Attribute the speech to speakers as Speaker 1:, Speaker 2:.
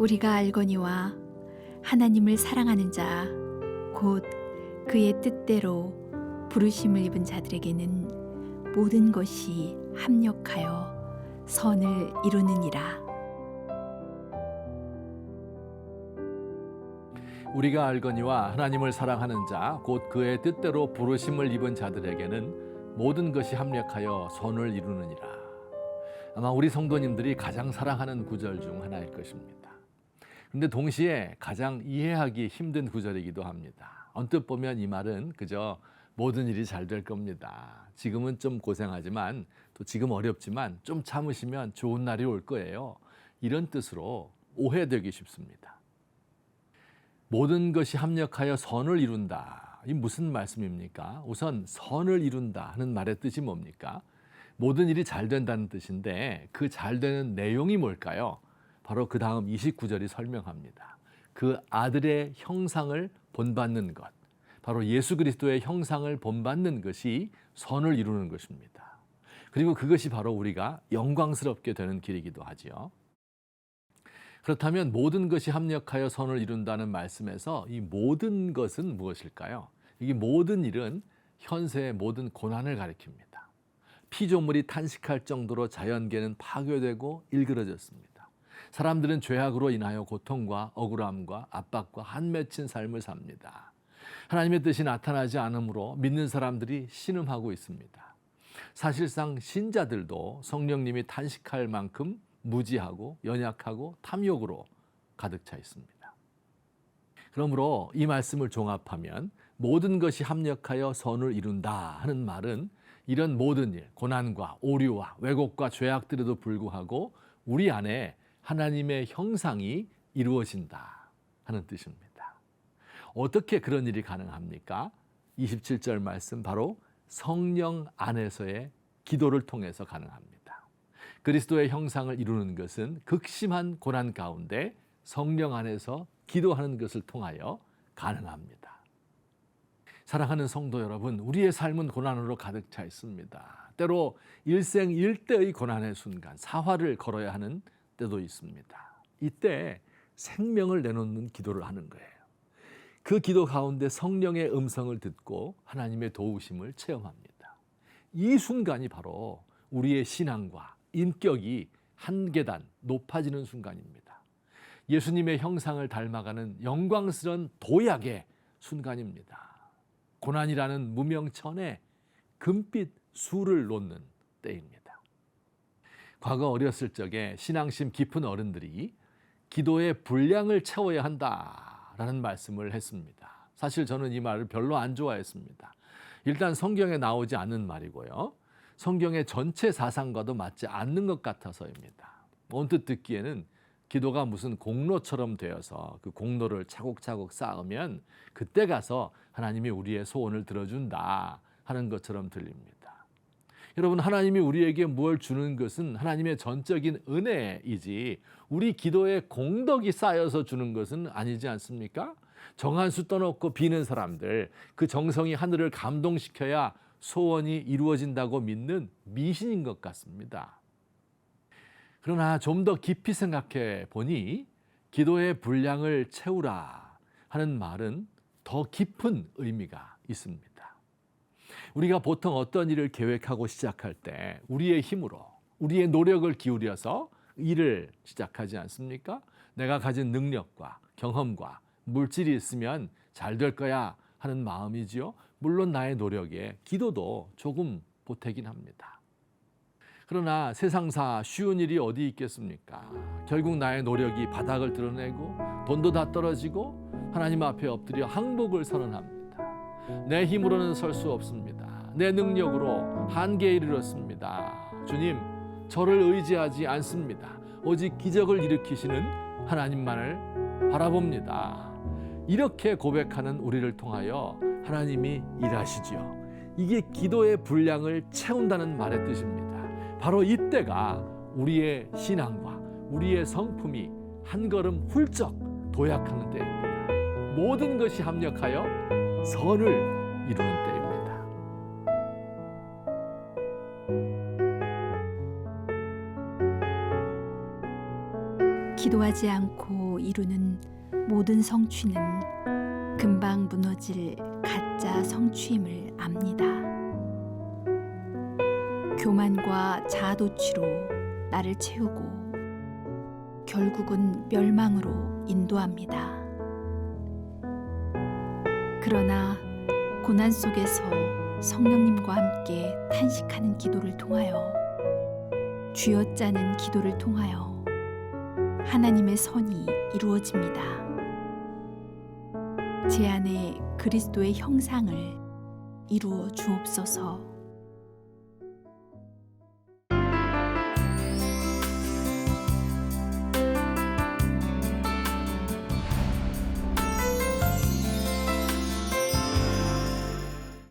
Speaker 1: 우리가 알거니와 하나님을 사랑하는 자 곧 그의 뜻대로 부르심을 입은 자들에게는 모든 것이 합력하여 선을 이루느니라.
Speaker 2: 우리가 알거니와 하나님을 사랑하는 자 곧 그의 뜻대로 부르심을 입은 자들에게는 모든 것이 합력하여 선을 이루느니라. 아마 우리 성도님들이 가장 사랑하는 구절 중 하나일 것입니다. 그런데 동시에 가장 이해하기 힘든 구절이기도 합니다. 언뜻 보면 이 말은 그저 모든 일이 잘 될 겁니다. 지금은 좀 고생하지만 또 지금 어렵지만 좀 참으시면 좋은 날이 올 거예요. 이런 뜻으로 오해되기 쉽습니다. 모든 것이 합력하여 선을 이룬다. 이 무슨 말씀입니까? 우선 선을 이룬다 하는 말의 뜻이 뭡니까? 모든 일이 잘 된다는 뜻인데 그 잘 되는 내용이 뭘까요? 바로 그 다음 29절이 설명합니다. 그 아들의 형상을 본받는 것. 바로 예수 그리스도의 형상을 본받는 것이 선을 이루는 것입니다. 그리고 그것이 바로 우리가 영광스럽게 되는 길이기도 하지요. 그렇다면 모든 것이 합력하여 선을 이룬다는 말씀에서 이 모든 것은 무엇일까요? 이 모든 일은 현세의 모든 고난을 가리킵니다. 피조물이 탄식할 정도로 자연계는 파괴되고 일그러졌습니다. 사람들은 죄악으로 인하여 고통과 억울함과 압박과 한 맺힌 삶을 삽니다. 하나님의 뜻이 나타나지 않으므로 믿는 사람들이 신음하고 있습니다. 사실상 신자들도 성령님이 탄식할 만큼 무지하고 연약하고 탐욕으로 가득 차 있습니다. 그러므로 이 말씀을 종합하면 모든 것이 합력하여 선을 이룬다 하는 말은 이런 모든 일, 고난과 오류와 왜곡과 죄악들에도 불구하고 우리 안에 하나님의 형상이 이루어진다 하는 뜻입니다. 어떻게 그런 일이 가능합니까? 27절 말씀 바로 성령 안에서의 기도를 통해서 가능합니다. 그리스도의 형상을 이루는 것은 극심한 고난 가운데 성령 안에서 기도하는 것을 통하여 가능합니다. 사랑하는 성도 여러분, 우리의 삶은 고난으로 가득 차 있습니다. 때로 일생 일대의 고난의 순간, 사화를 걸어야 하는 때도 있습니다. 이때 생명을 내놓는 기도를 하는 거예요. 그 기도 가운데 성령의 음성을 듣고 하나님의 도우심을 체험합니다. 이 순간이 바로 우리의 신앙과 인격이 한 계단 높아지는 순간입니다. 예수님의 형상을 닮아가는 영광스러운 도약의 순간입니다. 고난이라는 무명천에 금빛 수를 놓는 때입니다. 과거 어렸을 적에 신앙심 깊은 어른들이 기도의 분량을 채워야 한다라는 말씀을 했습니다. 사실 저는 이 말을 별로 안 좋아했습니다. 일단 성경에 나오지 않는 말이고요. 성경의 전체 사상과도 맞지 않는 것 같아서입니다. 언뜻 듣기에는 기도가 무슨 공로처럼 되어서 그 공로를 차곡차곡 쌓으면 그때 가서 하나님이 우리의 소원을 들어준다 하는 것처럼 들립니다. 여러분, 하나님이 우리에게 무엇 주는 것은 하나님의 전적인 은혜이지 우리 기도에 공덕이 쌓여서 주는 것은 아니지 않습니까? 정한 수 떠놓고 비는 사람들, 그 정성이 하늘을 감동시켜야 소원이 이루어진다고 믿는 미신인 것 같습니다. 그러나 좀 더 깊이 생각해 보니 기도의 분량을 채우라 하는 말은 더 깊은 의미가 있습니다. 우리가 보통 어떤 일을 계획하고 시작할 때 우리의 힘으로 우리의 노력을 기울여서 일을 시작하지 않습니까? 내가 가진 능력과 경험과 물질이 있으면 잘 될 거야 하는 마음이지요. 물론 나의 노력에 기도도 조금 보태긴 합니다. 그러나 세상사 쉬운 일이 어디 있겠습니까? 결국 나의 노력이 바닥을 드러내고 돈도 다 떨어지고 하나님 앞에 엎드려 항복을 선언합니다. 내 힘으로는 설 수 없습니다. 내 능력으로 한계에 이르렀습니다. 주님, 저를 의지하지 않습니다. 오직 기적을 일으키시는 하나님만을 바라봅니다. 이렇게 고백하는 우리를 통하여 하나님이 일하시지요. 이게 기도의 분량을 채운다는 말의 뜻입니다. 바로 이때가 우리의 신앙과 우리의 성품이 한 걸음 훌쩍 도약하는 때입니다. 모든 것이 합력하여 선을 이루는 때입니다.
Speaker 1: 기도하지 않고 이루는 모든 성취는 금방 무너질 가짜 성취임을 압니다. 교만과 자아도취로 나를 채우고 결국은 멸망으로 인도합니다. 그러나 고난 속에서 성령님과 함께 탄식하는 기도를 통하여 쥐어 짜는 기도를 통하여 하나님의 선이 이루어집니다. 제 안에 그리스도의 형상을 이루어 주옵소서.